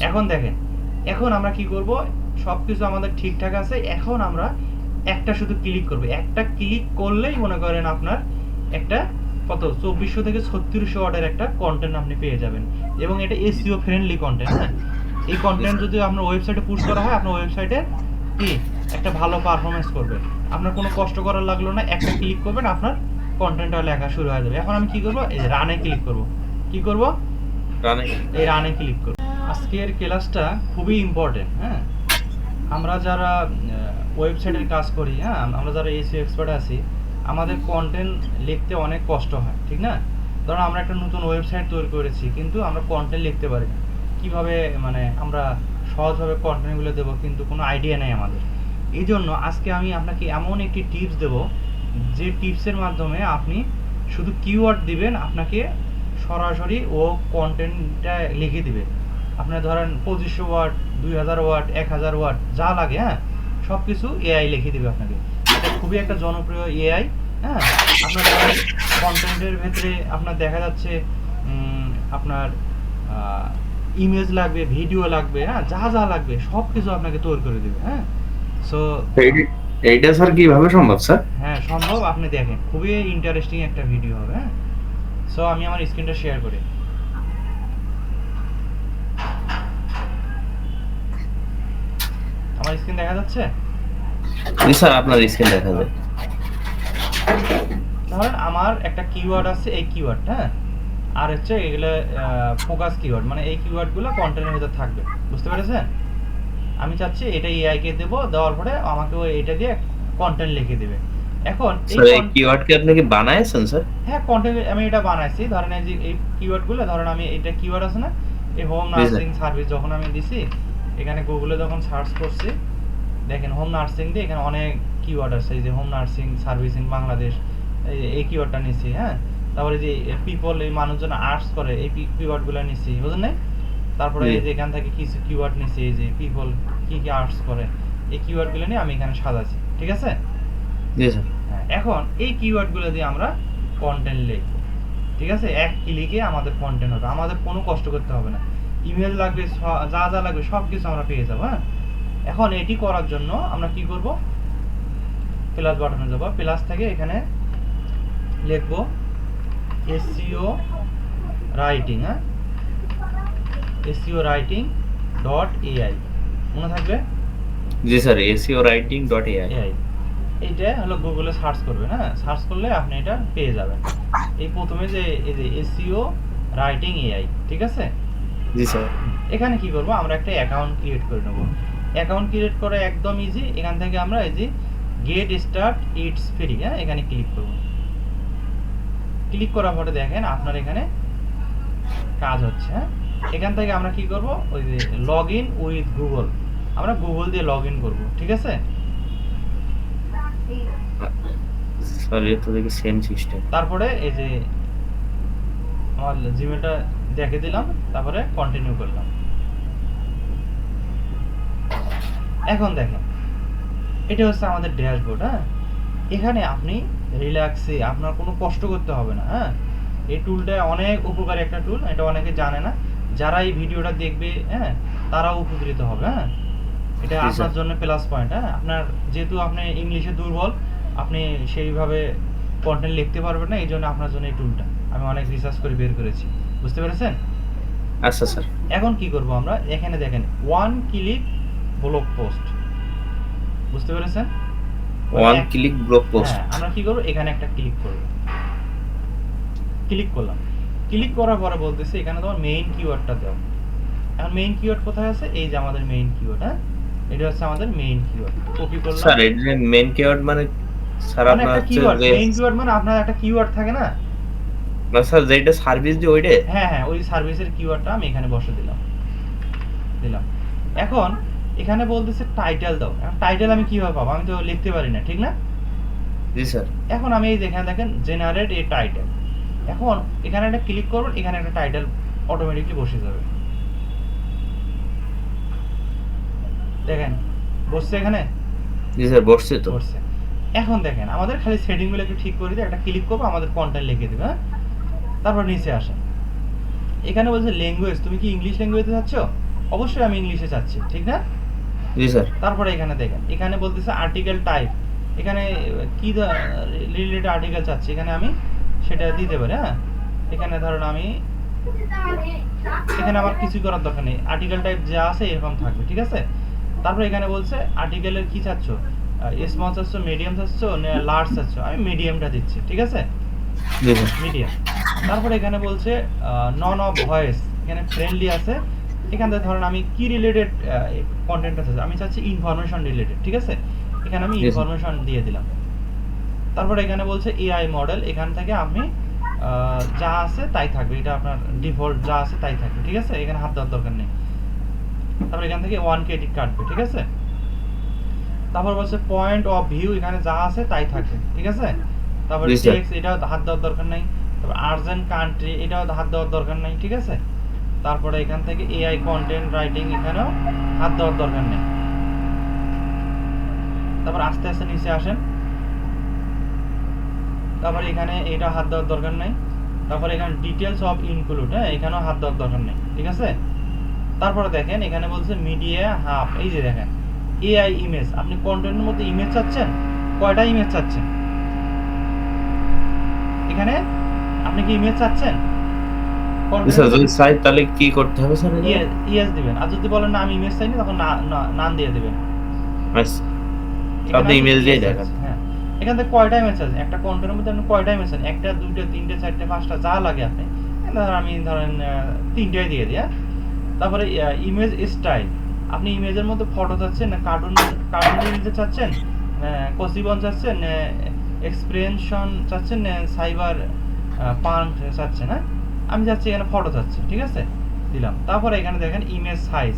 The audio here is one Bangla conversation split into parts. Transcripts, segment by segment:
এখন দেখেন এখন আমরা কি করব? সবকিছু আমাদের ঠিকঠাক আছে এখন আমরা একটা শুধু ক্লিক করব। একটা ক্লিক করলেই মনে করেন আপনার একটা কত? চব্বিশশো থেকে ছত্রিশশো অর্ডার একটা কন্টেন্ট আপনি পেয়ে যাবেন। এবং এটা এসিও ফ্রেন্ডলি কন্টেন্ট হ্যাঁ? এই কন্টেন্ট যদি আপনার ওয়েবসাইটে পুশ করা হয় আপনার ওয়েবসাইটে কি? একটা ভালো পারফরমেন্স করবে। আপনার কোনো কষ্ট করার লাগল না একটা ক্লিক করবেন আপনার কন্টেন্টটা লেখা শুরু হয়ে যাবে। এখন আমি কি করব? এই রানে ক্লিক করব। কি করব? রানে এই রানে ক্লিক করব। আজকের ক্লাসটা খুবই ইম্পর্টেন্ট হ্যাঁ? আমরা যারা ওয়েবসাইটের কাজ করি হ্যাঁ? আমরা যারা এসি এক্সপার্ট আছি, আমাদের কন্টেন্ট লিখতে অনেক কষ্ট হয়, ঠিক না? ধরুন আমরা একটা নতুন ওয়েবসাইট তৈরি করেছি, কিন্তু আমরা কন্টেন্ট লিখতে পারি না। কীভাবে মানে আমরা সহজভাবে কন্টেন্টগুলো দেবো কিন্তু কোনো আইডিয়া নেই আমাদের। এই জন্য আজকে আমি আপনাকে এমন একটি টিপস দেব, যে টিপসের মাধ্যমে আপনি শুধু কিওয়ার্ড দিবেন, আপনাকে সরাসরি ও কন্টেন্টটা লিখে দিবে। আপনার ধরেন পঁচিশশো ওয়ার্ড দুই হাজার ওয়ার্ড এক হাজার ওয়ার্ড যা লাগে হ্যাঁ সব কিছু এআই লিখে দিবে আপনাকে। এটা খুবই একটা জনপ্রিয় এআই হ্যাঁ। আপনার কন্টেন্টের ভেতরে আপনার দেখা যাচ্ছে আপনার ইমেজ লাগবে ভিডিও লাগবে হ্যাঁ যা যা লাগবে সব কিছু আপনাকে তৈরি করে দেবে হ্যাঁ। সো এইটা স্যার কীভাবে সম্ভব স্যার? হ্যাঁ সম্ভব আপনি দেখেন খুবই ইন্টারেস্টিং একটা ভিডিও হবে হ্যাঁ। সো আমি আমার স্ক্রিনটা শেয়ার করি। আমার স্ক্রিন দেখা যাচ্ছে? জি স্যার আপনার স্ক্রিন দেখা যায়। ধরেন আমার একটা কিওয়ার্ড আছে এই কিওয়ার্ড হ্যাঁ? আর হচ্ছে এগুলো ফোকাস কিওয়ার্ড মানে এই কিওয়ার্ডগুলো কন্টেন্টের ভিতর থাকবে। বুঝতে পেরেছেন? আমি চাচ্ছি এটা এআই কে দেবো দেওয়ার পরে আমাকে এটা দিয়ে কন্টেন্ট লিখে দেবে। এখন এই স্যার কিওয়ার্ড কি আপনি কি বানাইছেন স্যার? হ্যাঁ কন্টেন্ট আমি এটা বানাইছি। ধরেন এই কিওয়ার্ডগুলো ধরেন আমি এটা কিওয়ার্ড আছে না? এই হোম নার্সিং সার্ভিস যখন আমি দিছি এখানে গুগলে যখন সার্চ করছি দেখেন হোম নার্সিং দিয়ে এখানে অনেক কিওয়ার্ড আছে এই যে home nursing service in Bangladesh এই এই কিওয়ার্ডটা নিছি হ্যাঁ? তারপরে যে পিপল এই মানুষজন আর্টস করে এই কিওয়ার্ডগুলো নিছি বুঝলেন তারপরে এই যে এখান থেকে কিছু কিওয়ার্ড নিছি এই যে পিপল কি কি আর্টস করে এই কিওয়ার্ডগুলো নিয়ে আমি এখানে সাজাছি ঠিক আছে? হ্যাঁ, এখন এই কিওয়ার্ডগুলো দিয়ে আমরা কন্টেন্ট লিখব ঠিক আছে? এক ক্লিকে আমাদের কন্টেন্ট হবে আমাদের কোনো কষ্ট করতে হবে না। ইমেল লাগবে যা যা লাগবে সব কিছু আমরা পেয়ে যাব হ্যাঁ? এখন এটি করার জন্য আমরা কি করব? প্লাস বাটনে যাব। প্লাস থেকে এখানে লিখব এসইও রাইটিং হ্যাঁ? এসিও রাইটিং ডট এআই মনে থাকবে? জি sir SEO writing dot AI এইটা হলো গুগলে সার্চ করবেন হ্যাঁ? সার্চ করলে আপনি এটা পেয়ে যাবেন। এই প্রথমে যে এই যে এসিও রাইটিং এআই ঠিক আছে? জি স্যার এখানে কি করব? আমরা একটা অ্যাকাউন্ট ক্রিয়েট করে নেব। অ্যাকাউন্ট ক্রিয়েট করা একদম ইজি এখান থেকে আমরা এই যে গেট স্টার্ট ইটস ফ্রি হ্যাঁ? এখানে ক্লিক করব। ক্লিক করার পরে দেখেন আপনার এখানে কাজ হচ্ছে হ্যাঁ? এখান থেকে আমরা কি করব? ওই যে লগ ইন উইথ গুগল আমরা গুগল দিয়ে লগ ইন করব ঠিক আছে? স্যার তো দেখি সেম সিস্টেম তারপরে এই যে আমার জিমেলটা দেখে দিলাম তারপরে কন্টিনিউ করলাম। এখন দেখেন এটা হচ্ছে আমাদের ড্যাশবোর্ড হ্যাঁ? এখানে আপনি রিল্যাক্সে আপনার কোনো কষ্ট করতে হবে না হ্যাঁ? এই টুলটা অনেক উপকারী একটা টুল এটা অনেকে জানে না। যারা এই ভিডিওটা দেখবে হ্যাঁ তারাও উপকৃত হবে হ্যাঁ? এটা আপনার জন্য প্লাস পয়েন্ট হ্যাঁ? আপনার যেহেতু আপনি ইংলিশে দুর্বল আপনি সেইভাবে কন্টেন্ট লিখতে পারবেন না এই জন্য আপনার জন্য এই টুলটা আমি অনেক রিসার্চ করে বের করেছি। বুঝতে পেরেছেন? আচ্ছা স্যার। এখন কি করব আমরা? এখানে দেখেন ওয়ান ক্লিক ব্লগ পোস্ট বুঝতে পেরেছেন? ওয়ান ক্লিক ব্লগ পোস্ট আমরা কি করব? এখানে একটা ক্লিক করব। ক্লিক করলাম। ক্লিক করার পরে বলতেছে এখানে তোমার মেইন কিওয়ার্ডটা দাও। এখন মেইন কিওয়ার্ড কোথায় আছে? এই যে আমাদের মেইন কিওয়ার্ড হ্যাঁ? এটা হচ্ছে আমাদের মেইন কিওয়ার্ড কপি করলাম। স্যার এটা মেন কিওয়ার্ড মানে স্যার মানে আপনার কিওয়ার্ড যে মেইন কিওয়ার্ড মানে আপনার একটা কিওয়ার্ড থাকে না? না স্যার যেটা সার্ভিস যে ওইটা হ্যাঁ হ্যাঁ ওই সার্ভিসের কিওয়ার্ডটা আমি এখানে বসে দিলাম। দিলাম। এখন এখানে বলতেছে টাইটেল দাও। এখন টাইটেল আমি কীভাবে পাবো? আমি তো লিখতে পারি না ঠিক না? জি স্যার এখন আমি এই যেখানে দেখেন জেনারেট এ টাইটেল এখন এখানে একটা ক্লিক করবেন এখানে একটা টাইটেল অটোমেটিকলি বসে যাবে। দেখেন বসছে এখানে? জি স্যার বসছে তো। করছে এখন দেখেন আমাদের খালি সেটিংগুলো একটু ঠিক করে দিয়ে একটা ক্লিক করব আমাদের কন্টেন্ট লিখে দিবে হ্যাঁ? তারপর নিচে আসেন। এখানে বলছে ল্যাঙ্গুয়েজ তুমি কি ইংলিশ ল্যাঙ্গুয়েজে চাচ্ছ অবশ্যই আমি ইংলিশে চাচ্ছি ঠিক না? জি স্যার। তারপরে এখানে দেখেন এখানে বলতেছে আর্টিকেল টাইপ এখানে কি রিলেটেড আর্টিকেল চাচ্ছি এখানে আমি সেটা দিতে পারি হ্যাঁ? এখানে ধরুন আমি এখানে আমার কিছু করার দরকার নেই। আর্টিকেল টাইপ যা আছে এরকম থাকবে ঠিক আছে? তারপরে এখানে বলছে আর্টিকেলের কি চাচ্ছ? স্মল চাচ্ছ মিডিয়াম চাচ্ছ লার্জ চাচ্ছ? আমি মিডিয়ামটা দিচ্ছি ঠিক আছে? মিডিয়াম তারপরে এখানে বলছে নন অফ ভয়েস এখানে ফ্রেন্ডলি আছে। এখান থেকে ধরুন আমি কি রিলেটেড কন্টেন্ট আছে? আমি চাচ্ছি ইনফরমেশন রিলেটেড ঠিক আছে? এখানে আমি ইনফরমেশন দিয়ে দিলাম। তারপরে এখানে বলছে এআই মডেল এখান থেকে আমি যা আছে তাই থাকবে। এটা আপনার ডিফল্ট যা আছে তাই থাকবে ঠিক আছে? এখানে হাত দেওয়ার দরকার নেই। তারপর এখান থেকে ওয়ান ক্রেডিট কাটবে ঠিক আছে? তারপর বলছে পয়েন্ট অফ ভিউ এখানে যা আছে তাই থাকবে ঠিক আছে? তারপর. টেক্সট এটাও হাত দেওয়ার দরকার নাই। তারপর আর্জেন্ট কান্ট্রি এটাও হাত দেওয়ার দরকার নাই, ঠিক আছে? তারপরে এখান থেকে এআই কন্টেন্ট রাইটিং এখানেও হাত দেওয়ার দরকার নেই। তারপর আস্তে আস্তে নিচে আসেন। তারপর এখানে এটা হাত দেওয়ার দরকার নেই। তারপর এখানে ডিটেলস অফ ইনক্লুড হ্যাঁ এখানেও হাত দেওয়ার দরকার নেই, ঠিক আছে? তারপরে দেখেন, এখানে বলছে মিডিয়া হাফ এই যে দেখেন এআই ইমেজ আপনি কন্টেন্টের মধ্যে ইমেজ চাচ্ছেন? কয়টা ইমেজ চাচ্ছেন? এখানে আপনি কি ইমেজ চাচ্ছেন? স্যার যদি চাই তাহলে কি করতে হবে স্যার? ইয়েস দিবেন। আর যদি বলেন না আমি ইমেজ চাইনি তখন না না- নান দিয়ে দিবেন। আচ্ছা আপনি email দিয়ে দেখান। হ্যাঁ। এখান থেকে কয়টা ইমেজ আছে? একটা কন্টেন্টের মধ্যে আপনি কয়টা ইমেজ আছে? একটা দুটো তিনটে চারটে পাঁচটা যা লাগে আপনি। ধরেন আমি ধরেন তিনটাই দিয়ে দিই হ্যাঁ? তারপরে ইমেজ স্টাইল আপনি ইমেজের মধ্যে ফটো চাচ্ছেন না কার্টুন কার্টুন ইমেজ চাচ্ছেন কসিবন চাচ্ছেন এক্সপ্রেশন চাচ্ছেন সাইবার পান্ট চাচ্ছেন হ্যাঁ আমি যাচ্ছি এখানে ফটো চাচ্ছি ঠিক আছে? দিলাম। তারপরে এখানে দেখেন ইমেজ সাইজ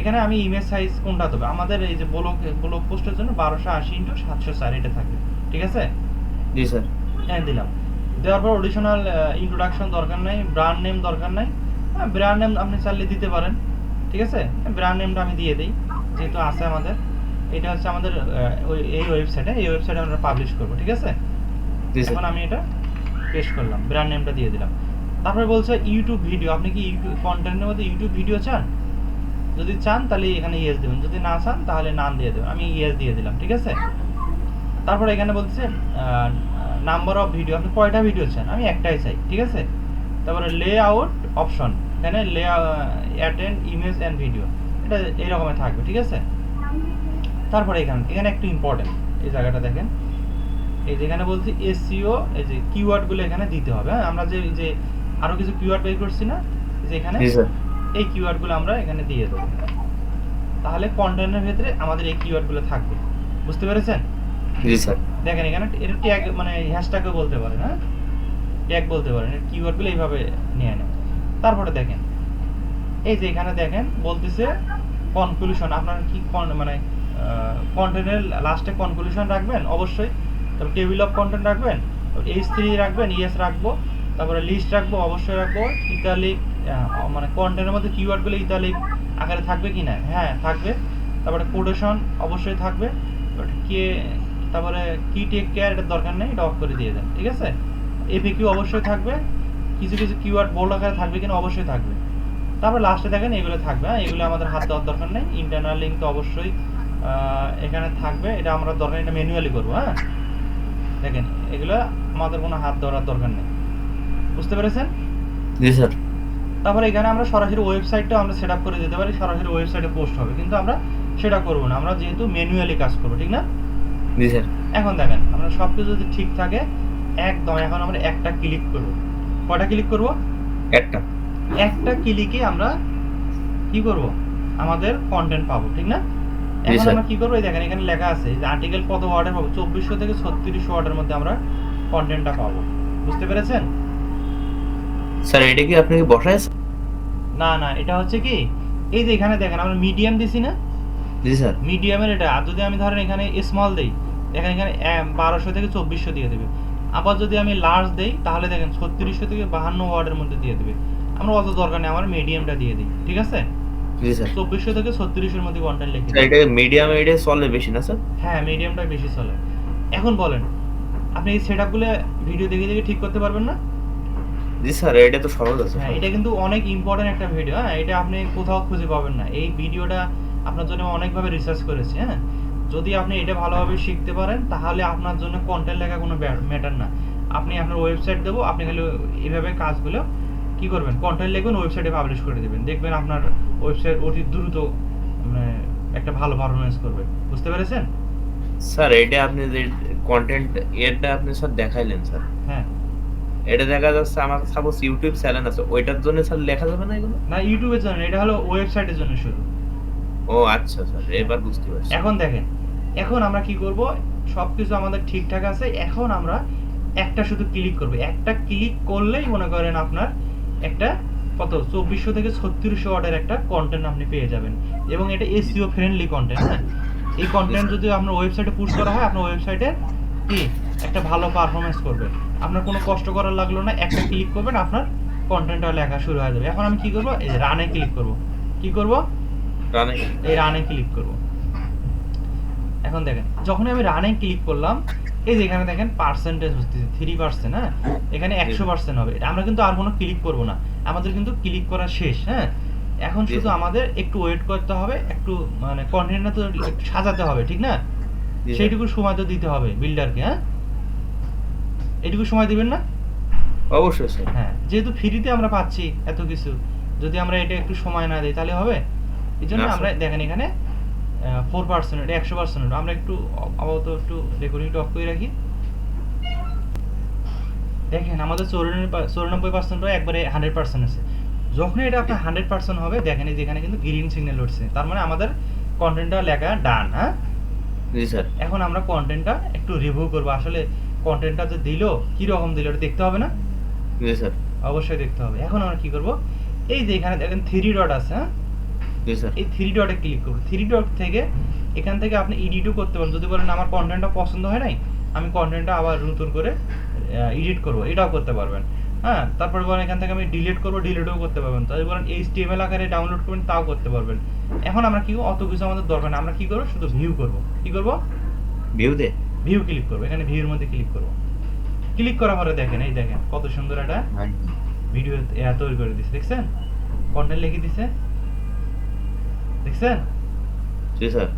এখানে আমি ইমেজ সাইজ কোনটা দেবো? আমাদের এই যে ব্লক ব্লক পোস্টের জন্য বারোশো আশি ইন্টু সাতশো চার এটা থাকবে ঠিক আছে? জি স্যার। হ্যাঁ দিলাম। দেওয়ার পর অডিশনাল ইন্ট্রোডাকশন দরকার নাই ব্র্যান্ড নেম দরকার নাই। হ্যাঁ ব্র্যান্ড নেম আপনি চাইলে দিতে পারেন ঠিক আছে? ব্র্যান্ড নেমটা আমি দিয়ে দিই যেহেতু আছে আমাদের। এটা হচ্ছে আমাদের এই ওয়েবসাইটে এই ওয়েবসাইটে আমরা পাবলিশ করব ঠিক আছে? এখন আমি এটা পেস্ট করলাম ব্র্যান্ড নেমটা দিয়ে দিলাম। তারপরে বলছে ইউটিউব ভিডিও আপনি কি ইউটিউব কন্টেন্টের মধ্যে ইউটিউব ভিডিও চান? যদি চান তাহলে এখানে ইয়েস দেবেন, যদি না চান তাহলে নাম দিয়ে দেবেন, আমি ইয়েস দিয়ে দিলাম, ঠিক আছে? তারপরে এখানে বলছে নাম্বার অফ ভিডিও আপনি কয়টা ভিডিও চান? আমি একটাই চাই, ঠিক আছে? তারপরে লে আউট অপশন এখানে লে অ্যাটেন্ড ইমেজ অ্যান্ড ভিডিও এটা এইরকমের থাকবে, ঠিক আছে? তারপরে এখানে এখানে একটু ইম্পর্টেন্ট এই জায়গাটা দেখেন। এই যেখানে বলছি এসিও এই যে কিওয়ার্ডগুলো এখানে দিতে হবে হ্যাঁ? আমরা যে যে আরও কিছু কিওয়ার্ড বের করছি না যে এখানে জি স্যার। এই কিওয়ার্ডগুলো আমরা এখানে দিয়ে দেবো। তাহলে কন্টেন্টের ভেতরে আমাদের এই কিওয়ার্ডগুলো থাকবে। বুঝতে পেরেছেন? জি স্যার। দেখেন এখানে এটা ট্যাগ মানে হ্যাশট্যাগও বলতে পারেন হ্যাঁ? ট্যাগ বলতে পারেন কিওয়ার্ডগুলো এইভাবে নিয়ে নেন। তারপরে দেখেন এই যে এখানে দেখেন বলতেছে কনক্লুশন আপনার কি মানে কন্টেন্টের লাস্টে কনক্লুশন রাখবেন? অবশ্যই তারপর টেবিল অফ কন্টেন্ট রাখবেন? এইচ থ্রি রাখবেন ইএস রাখব। তারপরে লিস্ট রাখব, অবশ্যই রাখব। ইতালিক মানে কন্টেন্টের মধ্যে কিওয়ার্ডগুলো ইতালিক আকারে থাকবে কি না? হ্যাঁ থাকবে। তারপরে কোটেশন অবশ্যই থাকবে। কে, তারপরে কি টেক কেয়ার এটার দরকার নেই, এটা অফ করে দিয়ে দেন, ঠিক আছে? এফএকিউ অবশ্যই থাকবে। কিছু কিছু কিওয়ার্ড বোল্ড আকারে থাকবে কিনা অবশ্যই থাকবে। তারপর লাস্টে দেখেন, এগুলো থাকবে হ্যাঁ? এগুলো আমাদের হাত দেওয়ার দরকার নেই। ইন্টারনাল লিঙ্ক তো অবশ্যই এখানে থাকবে। এটা আমরা দরকার এটা ম্যানুয়ালি করব হ্যাঁ? দেখেন এগুলো আমাদের কোনো হাত দেওয়ার দরকার নেই। বুঝতে পেরেছেন? জি স্যার। তারপরে এখানে আমরা সরাসরি ওয়েবসাইটটাও আমরা সেট আপ করে দিতে পারি সরাসরি ওয়েবসাইটে পোস্ট হবে। কিন্তু আমরা সেটা করব না আমরা যেহেতু ম্যানুয়ালি কাজ করব ঠিক না? জি স্যার। এখন দেখেন আমরা সব কিছু যদি ঠিক থাকে একদম এখন আমরা একটা ক্লিক করব। কয়টা ক্লিক করব? একটা। একটা ক্লিকে আমরা কি করব? আমাদের কন্টেন্ট পাবো ঠিক না? এখন আমরা কি করব? দেখেন এখানে লেখা আছে যে আর্টিকেল কত ওয়ার্ডের পাবো? চব্বিশশো থেকে ছত্রিশশো ওয়ার্ডের মধ্যে আমরা কন্টেন্টটা পাবো। বুঝতে পেরেছেন? স্যার এটা কি আপনি কি বসায় না না এটা হচ্ছে কি? এই যে এখানে দেখেন আমরা মিডিয়াম দিছি না? জি স্যার। মিডিয়ামের এটা। আর যদি আমি ধরেন এখানে স্মল দেই দেখেন এখানে বারোশো থেকে চব্বিশশো দিয়ে দেবে। আবার যদি আমি লার্জ দেই তাহলে দেখেন ছত্রিশশো থেকে বাহান্ন ওয়ার্ডের মধ্যে দিয়ে দেবে। আমরা অত দরকার নেই আমার মিডিয়ামটা দিয়ে দিই। ঠিক আছে? জি স্যার। চব্বিশশো থেকে ছত্রিশের মধ্যে লিখে স্যার এটা মিডিয়াম চলে বেশি না স্যার? হ্যাঁ মিডিয়ামটাই বেশি চলে এখন বলেন আপনি এই সেট আপগুলো ভিডিও দেখে দেখে ঠিক করতে পারবেন না? জি স্যার এটা তো সহজ আছে হ্যাঁ এটা কিন্তু অনেক ইম্পর্টেন্ট একটা ভিডিও হ্যাঁ এটা আপনি কোথাও খুঁজে পাবেন না। এই ভিডিওটা আপনার জন্য অনেকভাবে রিসার্চ করেছি হ্যাঁ। যদি আপনি এটা ভালোভাবে শিখতে পারেন তাহলে আপনার জন্য কন্টেন্ট লেখা কোনো ম্যাটার না। আপনি আপনার ওয়েবসাইট দেবো আপনি খালি এইভাবে কাজগুলো কি করবেন? কন্টেন্ট লিখবেন ওয়েবসাইটে পাবলিশ করে দেবেন। দেখবেন আপনার ওয়েবসাইট অতি দ্রুত মানে একটা ভালো পারফরমেন্স করবে। বুঝতে পেরেছেন? স্যার এটা আপনি যে কন্টেন্ট এটা আপনি স্যার দেখাইলেন স্যার। হ্যাঁ। এটা দেখা যাচ্ছে আমার সাপোজ ইউটিউব চ্যানেল আছে ওইটার জন্য স্যার লেখা যাবে না এগুলো? না ইউটিউবের জন্য এটা হলো ওয়েবসাইটের জন্য শুধু ও আচ্ছা স্যার এবার বুঝতে পারছি। এখন দেখেন এখন আমরা কি করব? সবকিছু আমাদের ঠিকঠাক আছে এখন আমরা একটা শুধু ক্লিক করব। একটা ক্লিক করলেই মনে করেন আপনার একটা কত? চব্বিশশো থেকে ছত্রিশশো অর্ডার একটা কন্টেন্ট আপনি পেয়ে যাবেন। এবং এটা এসিও ফ্রেন্ডলি কন্টেন্ট হ্যাঁ? এই কন্টেন্ট যদি আপনার ওয়েবসাইটে পুশ করা হয় আপনার ওয়েবসাইটে কি? একটা ভালো পারফরমেন্স করবে। আপনার কোনো কষ্ট করার লাগল না একটা ক্লিক করবেন আপনার কন্টেন্টটা লেখা শুরু হয়ে যাবে। এখন আমি কি করব? এই রানে ক্লিক করব। কি করব? রানে এই রানে ক্লিক করব। এখন দেখেন যখনই আমি রানে ক্লিক করলাম এই যে এখানে দেখেন পার্সেন্টেজ হচ্ছে থ্রি পার্সেন্ট হ্যাঁ? এখানে একশো পার্সেন্ট হবে। এটা আমরা কিন্তু আর কোনো ক্লিক করব না। আমাদের কিন্তু ক্লিক করা শেষ হ্যাঁ? এখন শুধু আমাদের একটু ওয়েট করতে হবে একটু মানে কন্টেন্টটা তো সাজাতে হবে ঠিক না? সেইটুকু সময় তো দিতে হবে বিল্ডারকে হ্যাঁ? এটুকু সময় দিবেন না? অবশ্যই স্যার। হ্যাঁ যেহেতু ফ্রিতে আমরা পাচ্ছি এত কিছু যদি আমরা এটা একটু সময় না দিই তাহলে হবে? এই জন্য আমরা দেখেন এখানে ফোর পার্সেন্ট এটা একশো পার্সেন্ট আমরা একটু আপাতত একটু রেকর্ডিংটা অফ করে রাখি। দেখেন আমাদের চৌরানব্বই চৌরানব্বই পার্সেন্টও একবারে হান্ড্রেড পার্সেন্ট আছে। যখন এটা আপনার হান্ড্রেড পার্সেন্ট হবে দেখেন এই যে কিন্তু গ্রিন সিগন্যাল উঠছে। তার মানে আমাদের কন্টেন্টটা লেখা ডান হ্যাঁ? স্যার এখন আমরা কন্টেন্টটা একটু রিভিউ করব। আসলে কন্টেন্টটা যে দিলো কি রকম দিলো এটা দেখতে হবে না? জি স্যার অবশ্যই দেখতে হবে। এখন আমরা কি করব? এই যে এখানে দেখেন থ্রি ডট আছে হ্যাঁ? এই থ্রি ডটে ক্লিক করব থ্রি ডট থেকে এখান থেকে আপনি এডিটও করতে পারেন। যদি বলেন আমার কন্টেন্টটা পছন্দ হয় নাই আমি কন্টেন্টটা আবার নতুন করে এডিট করব। এটাও করতে পারবেন। হ্যাঁ তারপরে বলেন এখান থেকে আমি ডিলিট করব ডিলিটও করতে পারবেন। তাই বলেন এইচটিএমএল আকারে ডাউনলোড করবেন তাও করতে পারবেন। এখন আমরা কি অত কিছু আমাদের দরকার নেই। আমরা কি করব? শুধু ভিউ করব। কি করব? ভিউ দে ভিউ ক্লিক করব। এখানে ভিউর মধ্যে ক্লিক করব। ক্লিক করার পরে দেখেন এই দেখেন কত সুন্দর একটা ভিডিও তৈরি করে দিচ্ছে দেখছেন? কন্টেন্ট লিখে দিছে। দেখছেন জি স্যার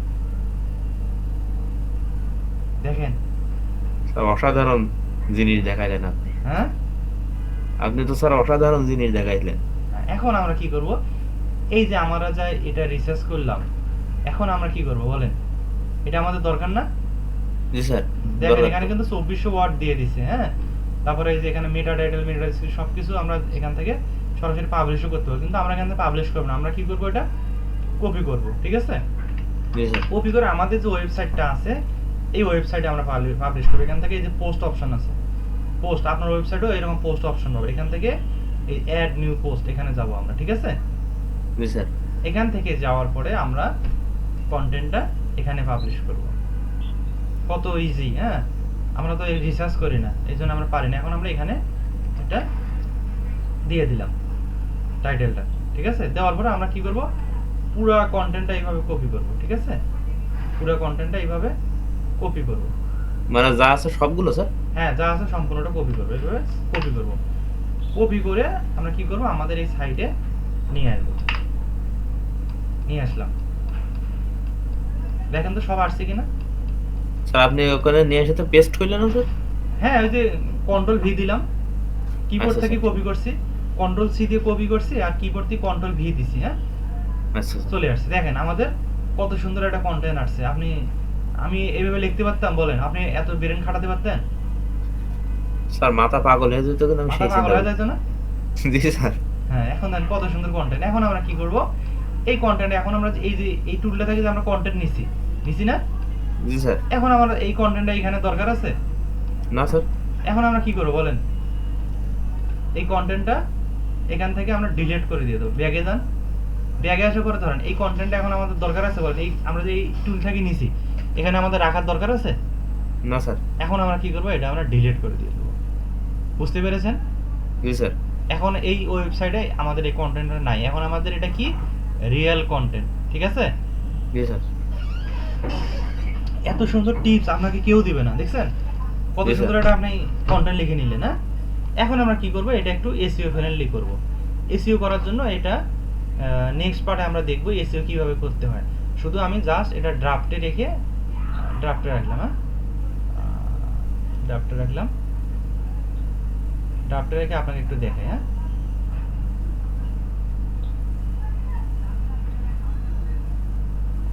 দেখেন। স্যার অসাধারণ জিনিস দেখাইলেন আপনি। হ্যাঁ? আপনি তো স্যার অসাধারণ জিনিস দেখাইলেন। এখন আমরা কি করব? এই যে আমরা যা এটা রিসার্চ করলাম এখন আমরা কি করব বলেন? এটা আমাদের দরকার না? জি স্যার দেখেন এখানে কিন্তু চব্বিশশো ওয়ার্ড দিয়ে দিছে হ্যাঁ? তারপরে এই যে এখানে মেটা টাইটেল মেটা সব কিছু আমরা এখান থেকে সরাসরি পাবলিশও করতে পারব। কিন্তু আমরা এখান থেকে পাবলিশ করব না। আমরা কি করব এটা? কপি করব ঠিক আছে? কপি করে আমাদের যে ওয়েবসাইটটা আছে এই ওয়েবসাইটে আমরা পাবলিশ করব। এখান থেকে এই যে পোস্ট অপশন আছে পোস্ট আপনার ওয়েবসাইটেও এরকম পোস্ট অপশন পাবে। এখান থেকে এই অ্যাড নিউ পোস্ট এখানে যাব আমরা ঠিক আছে? স্যার। এখান থেকে যাওয়ার পরে আমরা কন্টেন্টটা এখানে পাবলিশ করব। কত ইজি হ্যাঁ? আমরা তো রিসার্চ করি না এই জন্য আমরা পারি না। এখন আমরা এখানে এটা দিয়ে দিলাম টাইটেলটা ঠিক আছে? দেওয়ার পরে আমরা কি করব? পুরো কন্টেন্টটা এইভাবে কপি করব ঠিক আছে? পুরো কন্টেন্টটা এইভাবে কপি করব। মানে যা আছে সবগুলো স্যার? হ্যাঁ যা আছে সম্পূর্ণটা কপি করব এইভাবে কপি করব। কপি করে আমরা কি করব? আমাদের এই সাইটে নিয়ে আসব। নিয়ে আসলাম। দেখেন তো সব আসছে কিনা? স্যার আপনি ওখানে নিয়ে এসে তো পেস্ট করলেন না স্যার? হ্যাঁ ওই যে কন্ট্রোল ভি দিলাম। কিবোর্ড আচ্ছা, থেকে। কপি করছি। কন্ট্রোল সি দিয়ে কপি করছি আর কিবোর্ড থেকে কন্ট্রোল ভি দিছি হ্যাঁ? আচ্ছা চলে আসছে। দেখেন আমাদের কত সুন্দর একটা কন্টেন্ট আসছে। আপনি আমি এইভাবে লিখতে পারতাম বলেন। আপনি এত ব্রেন খাটাতে পারতেন? স্যার মাথা পাগল হয়ে যেত কিন্তু আমি সেই পাগল হয়ে চিন্তা যেত না? জি স্যার। হ্যাঁ এখন দেন কত সুন্দর কন্টেন্ট এখন আমরা কি করব? এই কন্টেন্ট এখন আমরা যে- এই যে এই টুলটা থেকে যে আমরা কন্টেন্ট নিছি নিছি না? জি স্যার। এখন আমরা এই কন্টেন্টটা এখানে দরকার আছে? না স্যার। এখন আমরা কি করব বলেন? এই কন্টেন্টটা এখান থেকে আমরা ডিলিট করে দিয়ে দেবো। ব্যাগে যান। ব্যাগে আসার পরে ধরেন এই কন্টেন্টটা এখন আমাদের দরকার আছে বলেন এই আমরা যে এই টুল থেকে নিছি এখানে আমাদের রাখার দরকার আছে? না স্যার। এখন আমরা কি করব এটা আমরা ডিলিট করে দিয়ে দেবো। বুঝতে পেরেছেন? জি স্যার। এখন এই ওয়েবসাইটে আমাদের এই কন্টেন্টটা নাই। এখন আমাদের এটা কি? রিয়েল কন্টেন্ট ঠিক আছে? জি স্যার। এত সুন্দর টিপস আপনাকে কেউ দিবে না দেখছেন? কত সুন্দর একটা আপনি কন্টেন্ট লিখে নিলেন হ্যাঁ? এখন আমরা কি করব এটা একটু এসইও ফ্রেন্ডলি করব। এসইও করার জন্য এটা নেক্সট পার্টে আমরা দেখব এসিও কীভাবে করতে হয়। শুধু আমি জাস্ট এটা ড্রাফটে রেখে ড্রাফটে রাখলাম হ্যাঁ? ড্রাফটে রাখলাম। ড্রাফটে রেখে আপনাকে একটু দেখাই হ্যাঁ?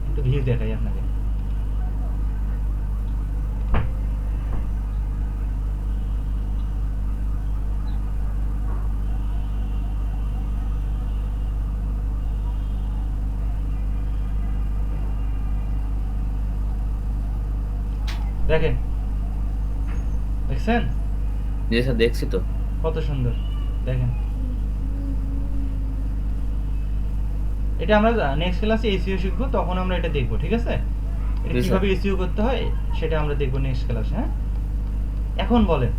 একটু ভিউ দেখাই আপনাকে। দেখেন। দেখছেন? জি স্যার দেখছি তো। কত সুন্দর। দেখেন। এটা আমরা নেক্সট ক্লাসে এসইও শিখব তখন আমরা এটা দেখব ঠিক আছে? এটা কীভাবে এসইও করতে হয় সেটা আমরা দেখব নেক্সট ক্লাসে হ্যাঁ? এখন বলেন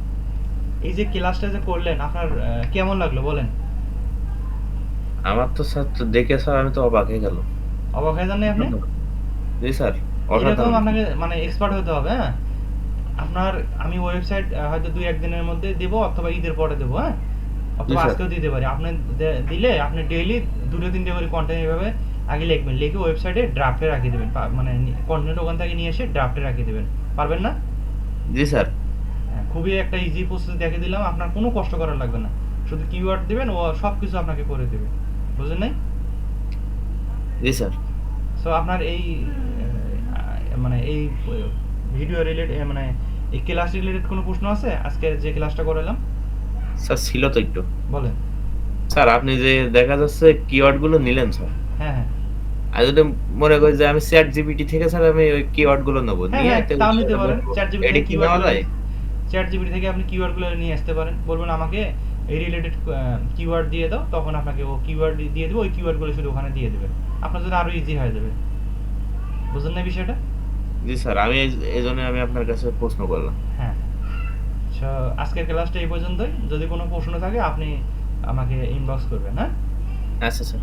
এই যে ক্লাসটা যে করলেন আপনার কেমন লাগল বলেন? আমার তো স্যার তো দেখে স্যার আমি তো অবাক হয়ে গেল অবাক হয়ে যান আপনি? জি স্যার অসাধারণ। আপনাকে মানে এক্সপার্ট হতে হবে হ্যাঁ? আপনার আমি ওয়েবসাইট হয়তো দুই একদিনের মধ্যে দেব অথবা ঈদের পরে দেবো হ্যাঁ? অথবা আজকেও দিতে পারি। আপনি দিলে আপনি ডেইলি দুটো তিনটে করে কন্টেন্ট এভাবে আগে লিখবেন। লিখে ওয়েবসাইটে ড্রাফটে রাখিয়ে দেবেন। মানে কন্টেন্ট ওখান থেকে নিয়ে এসে ড্রাফটে রাখিয়ে দেবেন। পারবেন না? জি স্যার খুবই একটা ইজি প্রসেস দেখে দিলাম। আপনার কোনো কষ্ট করার লাগবে না। শুধু কিওয়ার্ড দিবেন ও সব কিছু আপনাকে করে দেবে। বুঝলেন নাই? জি স্যার সো আপনার এই মানে এই ভিডিও রিলেটেড মানে এই ক্লাস রিলেটেড কোনো প্রশ্ন আছে? আজকে যে ক্লাসটা করালাম। স্যার ছিল তো একটু। বলেন। স্যার আপনি যে দেখা যাচ্ছে কিওয়ার্ডগুলো নিলেন স্যার। হ্যাঁ হ্যাঁ। আর যদি মনে করি যে আমি চ্যাট জিপিটি থেকে স্যার আমি ওই কিওয়ার্ডগুলো নেব। হ্যাঁ, নিয়ে হ্যাঁ, একটা তাও নিতে পারেন। থেকে এডিট কি নেওয়া যায়? চ্যাট জিবিটি থেকে আপনি কিওয়ার্ডগুলো নিয়ে আসতে পারেন। বলবেন আমাকে এই রিলেটেড কিওয়ার্ড দিয়ে দাও। তখন আপনাকে ও কিওয়ার্ড দিয়ে দেবো। ওই কিওয়ার্ডগুলো শুধু ওখানে দিয়ে দেবে। আপনার জন্য আরও ইজি হয়ে যাবে। বুঝলেন না বিষয়টা? জি স্যার আমি এই- জন্য আমি আপনার কাছে প্রশ্ন করলাম। হ্যাঁ। আজকের ক্লাসটা এই পর্যন্তই। যদি কোনো প্রশ্ন থাকে আপনি আমাকে ইনবক্স করবেন হ্যাঁ? আচ্ছা স্যার।